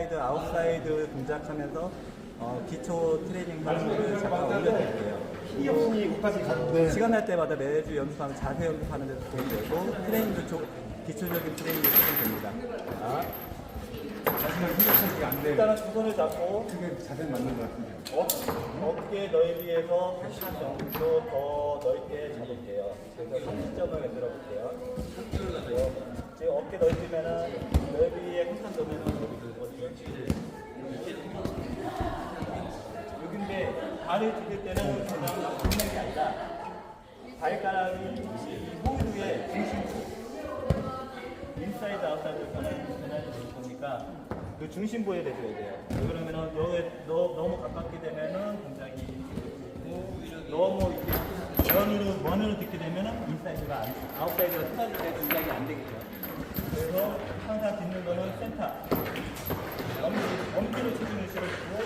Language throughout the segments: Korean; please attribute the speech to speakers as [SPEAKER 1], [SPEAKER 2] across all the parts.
[SPEAKER 1] 인사이드, 아웃사이드 동작하면서 어, 기초 트레이닝 거를 잠깐 올려드릴게요.
[SPEAKER 2] 이 없으니 옷까지 가는데
[SPEAKER 1] 시간 날 때마다 매주 연습하면 자세 연습하는 데도 도움이 되고 트레이닝도 조, 기초적인 트레이닝도 조금 됩니다. 자,
[SPEAKER 2] 자신을 생각하기 안 돼.
[SPEAKER 1] 일단은 두 손을 잡고
[SPEAKER 2] 그게 자세히 맞는 것 같은데.
[SPEAKER 1] 어, 어깨 넓이에서 30 정도 더 넓게 잡을게요. 그래서 30점을 만들어 볼게요. 지금 어깨 넓이면은 넣으면은 어디 어디 여기인데 발을 디딜 때는 그냥 게 아니라 발가락이 이 호일루의 중심 인사이드 아웃사이드 변화를 보니까 그 중심부에 대줘야 돼요. 왜 그러면은 너에 너, 너무 가깝게 되면은 있고 너무 이렇게 원으로 원으로 듣게 되면은 인사이드가 안, 아웃사이드가 쏟아질 때 동작이 안 되겠죠. 그래서 항상 듣는 거는 센터 엄지 엄지로 체중을 실어주고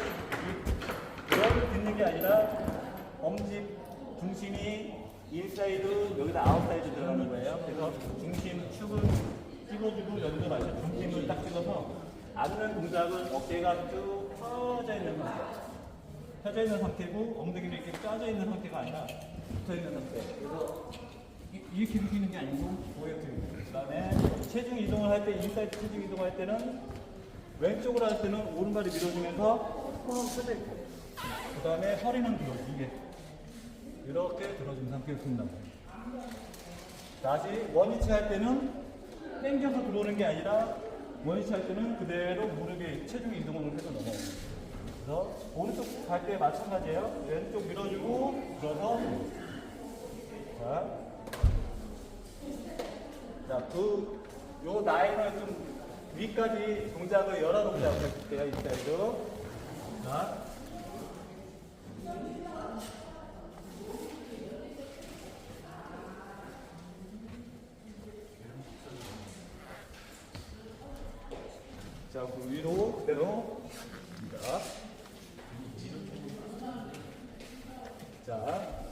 [SPEAKER 1] 이런 듣는 게 아니라 엄지 중심이 인사이드 여기다 아웃사이드 들어가는 거예요. 그래서 중심 축을 찍어주고 여기도 마찬 중심을 딱 찍어서 앉는 동작은 어깨가 쭉 펴져 있는 상태. 펴져 있는 상태고 엉덩이는 이렇게 펴져 있는 상태가 아니라 붙어 있는 상태. 그래서 이- 이렇게 느끼는 게 아니고 이렇게. 그다음에 체중 이동을 할 때 인사이드 체중 이동할 때는 왼쪽으로 할 때는 오른발이 밀어주면서 손은 펴져 있고 그 다음에 허리는 들어 이게. 이렇게 들어준 둔다고 다시 원위치 할 때는 당겨서 들어오는 게 아니라 원위치 할 때는 그대로 무릎에 체중 이동을 해서 거예요. 그래서 오른쪽 갈 때 마찬가지예요. 왼쪽 밀어주고 들어서 자, 자, 그, 요 라인을 좀 위까지 동작을 여러 동작을 해볼게요, 이사이드. 자. 자, 그 위로, 그대로. 자. 자.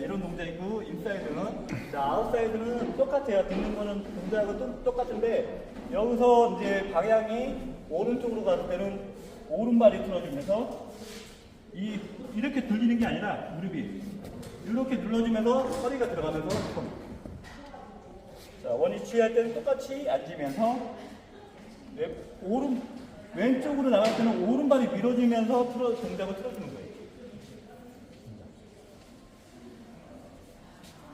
[SPEAKER 1] 이런 동작이고, 인사이드는. 자, 아웃사이드는 똑같아요. 듣는 거는 동작은 또- 똑같은데, 여기서 이제 방향이 오른쪽으로 갔을 때는 오른발이 틀어지면서, 이, 이렇게 들리는 게 아니라, 무릎이. 이렇게 눌러주면서 허리가 들어가면서 손. 자, 원위치 할 때는 똑같이 앉으면서, 왼, 오른, 왼쪽으로 나갈 때는 오른발이 밀어주면서 틀어, 동작을 틀어주는 거예요.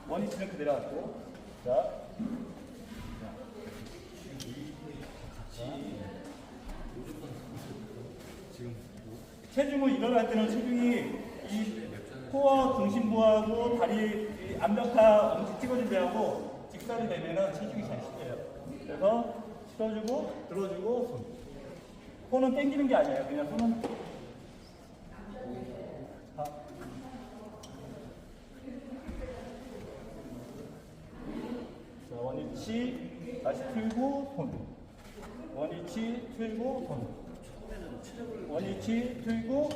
[SPEAKER 1] 원위치는 그대로 하고 자. 체중을 일어날 때는 체중이 이 코어 중심부하고 다리 이 암벽화 엄지 찍어준 데하고 직선이 되면은 체중이 잘 실려요. 그래서 실어주고 들어주고 손. 손은 당기는 게 아니에요. 그냥 손은 자, 자, 틀고 손. 원위치 들고 손. 원위치 들고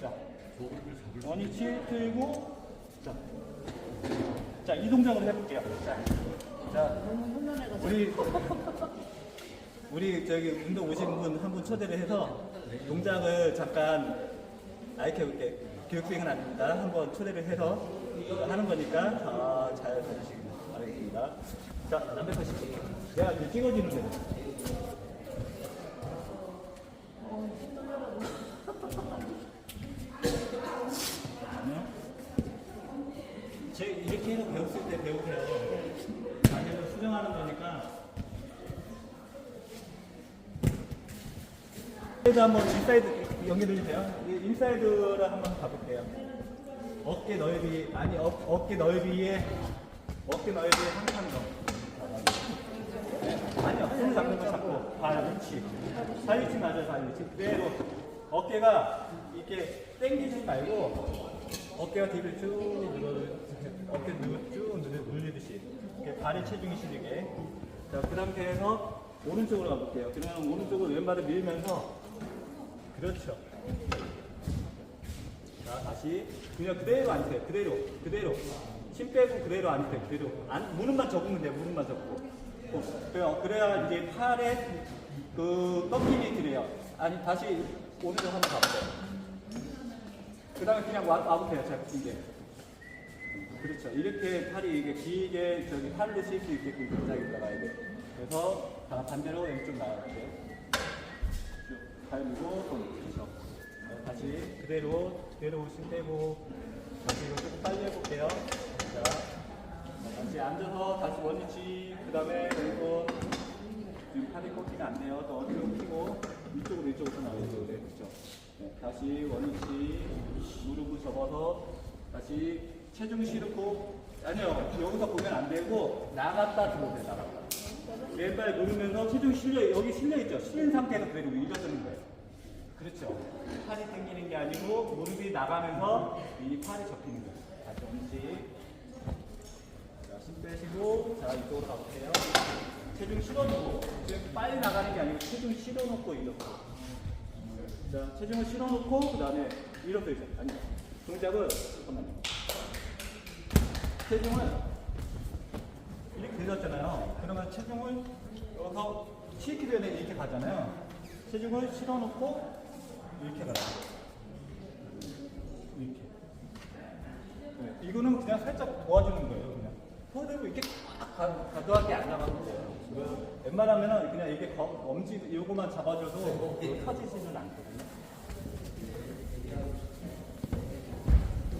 [SPEAKER 1] 자. 원위치 들고 자. 자, 이 동작을 해볼게요. 자. 자. 우리 우리 저기 운동 오신 분 한 분 초대를 해서 동작을 잠깐 아 이렇게 이렇게 교육생은 아닙니다. 한번 초대를 해서 하는 거니까 아, 잘 봐주시기 바라겠습니다. 자, 380. 야, 이제 찍어주는 거야. 아니요? 제 이렇게 배웠을 때 배우세요. 나중에 수정하는 거니까. 그래서 한번 인사이드 연결해 주세요. 인사이드를 한번 가볼게요. 어깨 넓이 아니 어, 어깨 넓이에 어깨 넓이에 한칸 더. 발 위치 맞아요 발 위치 그대로 어깨가 이렇게 당기지 말고 어깨가 뒤를 쭉 늘어 어깨 늘쭉 늘어 눌리듯이 이렇게 발에 체중이 실리게 자 그 상태에서 오른쪽으로 가볼게요 그러면 오른쪽으로 왼발을 밀면서 그렇죠. 자, 다시 그냥 그대로 앉으세요. 그대로, 그대로. 힘 빼고 그대로 앉으세요. 그대로. 안, 무릎만 접으면 돼요. 무릎만 접고. 어, 그래요. 그래야 이제 팔에 그 꺾임이 그래요. 아니, 다시 오른쪽 한번 가보세요. 그 다음에 그냥 와, 와보세요. 자, 이게. 그렇죠. 이렇게 팔이 이게 길게 저기 팔로 쉴수 있게끔 동작이 들어가야 돼요. 그래서 자, 반대로 왼쪽 나갈게요. 쭉 팔리고 손 그렇죠. 네, 다시 그대로 그대로 힘 빼고 다시 이거 조금 빨리 해볼게요. 자, 다시 앉아서 다시 원위치 그 다음에 왼손 지금 팔이 꺾이면 안 돼요. 더 어디로 펴고 이쪽으로 이쪽으로 돼요. 네, 그렇죠. 네, 다시 원위치 무릎을 접어서 다시 체중 실고 아니요 여기서 보면 안 되고 나갔다 들어오세요. 나갔다. 왼발 누르면서 체중 실려 여기 실려 있죠. 실린 상태에서 그대로 일어서는 거예요. 그렇죠. 팔이 당기는 게 아니고 무릎이 나가면서 이 팔이 접히는 거예요. 다시 원위치. 빼시고 자 이쪽으로 가볼게요. 체중 실어놓고 지금 빨리 나가는 게 아니고 체중 실어놓고 이렇게. 자 체중을 실어놓고 그 다음에 이렇게 있어요. 아니 동작을 잠깐만요. 체중을 이렇게 내렸잖아요. 그러면 체중을 여기서 7kg에 이렇게 가잖아요. 체중을 실어놓고 이렇게 가요. 이렇게. 네, 이거는 그냥 살짝 도와주는 손대고 이렇게 꽉 가- 가져가게 안 나가는 거예요. 그 웬만하면은 그냥 이게 거- 엄지 요거만 잡아줘도 그 터지지는 않거든요.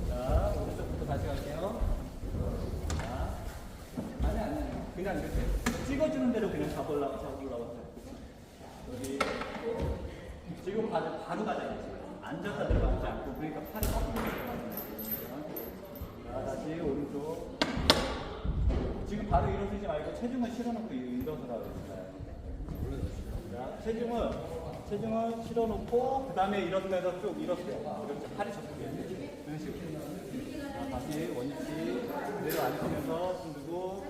[SPEAKER 1] 자, 오른쪽부터 다시 갈게요. 자, 아니 아니 아니. 그냥 이렇게 찍어주는 대로 그냥 잡으려고 잡으려고 하세요. 여기 지금 바로 바로 가잖아요. 지금. 앉아서 들어가지 않고 그러니까 팔이 꺾이는 거예요. 자, 다시 오른쪽. 지금 바로 일어서지 말고 체중을 실어놓고 일어서라고 했어요. 자, 체중을 실어놓고 그 다음에 일어서면서 쭉 일어서요. 이렇게 팔이 접히게 이런 식으로. 자, 다시 원위치 그대로 앉으면서 숨 들고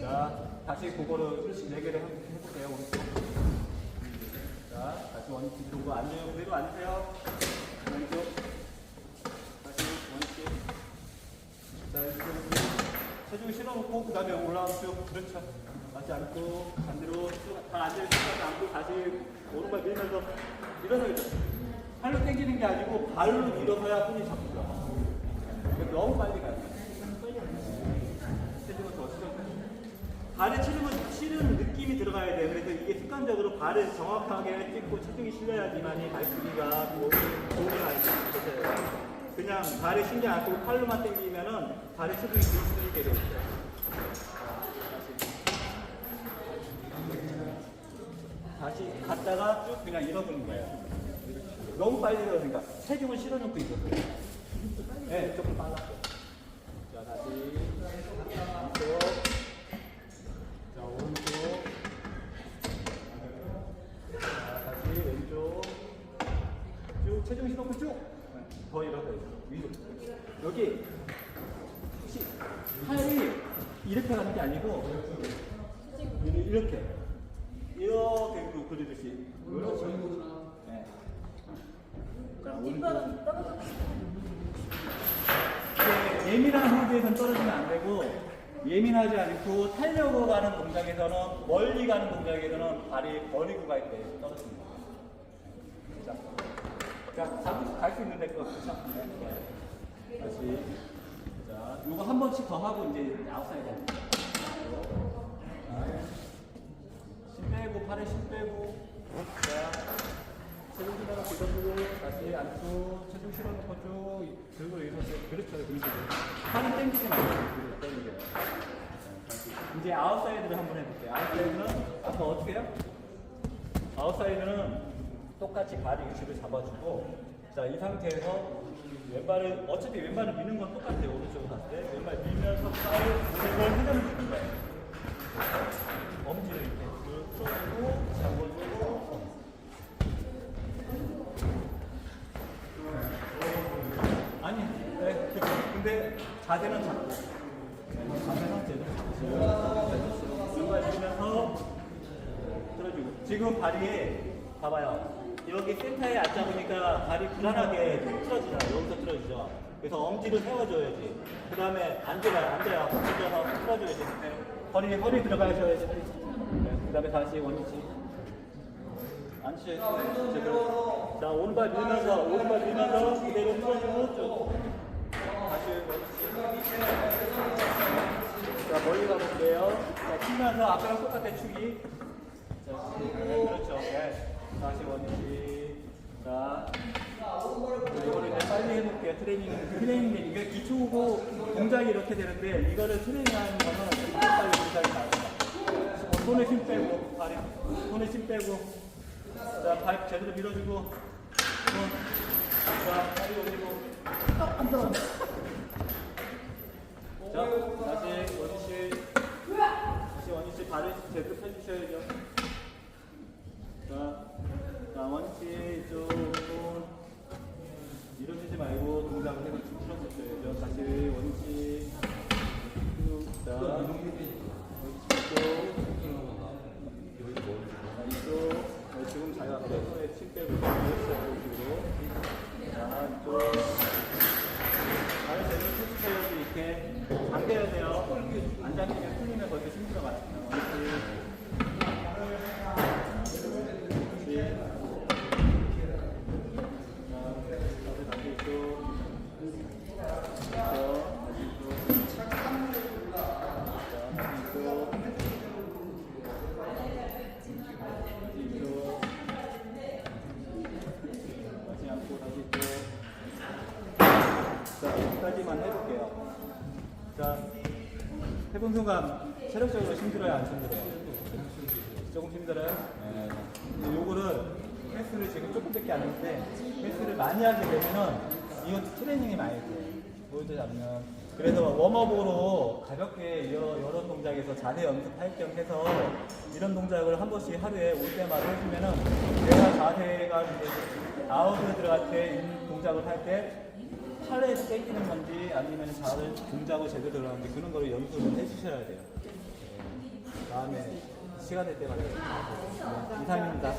[SPEAKER 1] 자 다시 그거를 네 개를 해- 해볼게요 오른쪽. 자 다시 원위치 들고 앉아요. 그대로 앉으세요. 왼쪽. 다시 원위치. 자, 이렇게 체중 실어놓고 그 다음에 올라오죠. 그렇죠. 다시 앉고 반대로 쭉다 앉아있으면 앉고 다시 오른발 밀면서 일어서야죠. 팔로 당기는 게 아니고 발로 밀어서야 손이 잡히죠. 이거 너무 빨리 가요. 체중을 더 실어. 발에 체중을 실은 느낌이 들어가야 돼요. 그래서 이게 습관적으로 발을 정확하게 찍고 체중이 실려야지만이 발수기가 도움이 많이 되요 그냥 발에 신경 안 쓰고 팔로만 당기면은 발에 체중이 들게 돼요. 다시 갔다가 쭉 그냥 일어서는 거예요. 너무 빨리 일어서니까 체중을 실어놓고 있었어요. 네, 조금 빨랐어요. 자, 다시 여기 혹시 팔이 이렇게 가는 게 아니고 이렇게 이렇게 그- 그리듯이 그렇죠. 네. 자, 오른쪽. 이제 예민한 호흡에서는 떨어지면 안 되고 예민하지 않고 타려고 가는 동작에서는 멀리 가는 동작에서는 발이 버리고 갈 때 떨어집니다. 자, 자 잡고 갈수 있는데 그거 그쵸? 네. 다시. 자, 요거 한 번씩 더 하고 이제 아웃사이드 합니다. 힘 빼고 팔에 힘 빼고. 자 체중 실어놓고 일어서고 다시 앉고 체중 실어놓고 쭉 들고 일어서세요 그렇죠 식으로 팔은 당기지 말고 당기게 이제 아웃사이드를 한번 해볼게요. 아웃사이드는 아까 어떻게 해요? 아웃사이드는 똑같이 발의 위치를 잡아주고 자 이 상태에서 왼발을 어차피 왼발을 미는 건 똑같아요 오른쪽으로 갔을 때. 왼발 밀면서 팔을 무릎을 회전을 주는 거예요. 엄지를 이렇게 쭉 쏘고 잡아주고. 아니 네, 근데 자세는 잡고. 자세는 제대로 잡고. 왼발 밀면서 들어주고. 지금 발이 봐봐요 여기 센터에 앉아 보니까 발이 불안하게 틀어지잖아. 여기서 틀어지죠. 그래서 엄지를 세워줘야지. 그 다음에 앉아요. 앉아요. 앉아서 틀어줘야지. 네. 허리 허리 들어가셔야지. 네. 그 다음에 다시 원위치. 앉으셔야지. 제대로. 자 오른발 밀면서 오른발 밀면서 그대로 틀어주고 쭉. 다시 원위치. 자 멀리 가볼게요. 자 치면서 아까랑 똑같아 축이. 자, 네, 그렇죠. 네. 다시 원위치. 자, 이거를 이제 빨리 해볼게요. 트레이닝, 트레이닝, 이게 기초고 동작이 이렇게 되는데, 이거를 트레이닝하는 거는 이렇게 빨리 동작이 나옵니다. 손에 힘 빼고, 발에, 손에 힘 빼고, 자, 발 제대로 밀어주고, 손, 자, 다리 올리고, 아, 안 들어간다. 자, 다시 원위치, 다시 원위치 발을 제대로 펴주셔야죠. 자 원치 쪽으로 밀어주지 말고 동작을 해서 풀어주셔야죠. 다시 원치 쭉, 자, 원치 쪽, 자, 이쪽, 네, 지금 잘 왔어요. 손에 침 빼고 밀어주셔야 이쪽으로. 자, 이쪽. 발을 제대로 펴주셔야지 이렇게 당겨야 돼요. 안 당기면 풀리면 거기서 힘 들어가요. 원치. 자, 여기까지만 해볼게요. 자, 해본 순간 체력적으로 힘들어요, 안 힘들어요? 조금 힘들어요? 네. 근데 요거를 횟수를 지금 조금밖에 안 했는데 횟수를 많이 하게 되면은 이거 트레이닝이 많이 돼요. 볼트 잡면. 그래서 웜업으로 가볍게 여러, 동작에서 자세 연습할 겸 해서 이런 동작을 한 번씩 하루에 올 때마다 해주면은 내가 자세가 이제 아웃으로 들어갈 때이 동작을 할때 팔에서 땡기는 건지 아니면 자를 동작을 제대로 들어가는지 그런 거를 연습을 해주셔야 돼요. 네. 다음에 시간 될 때마다. 네, 이상입니다.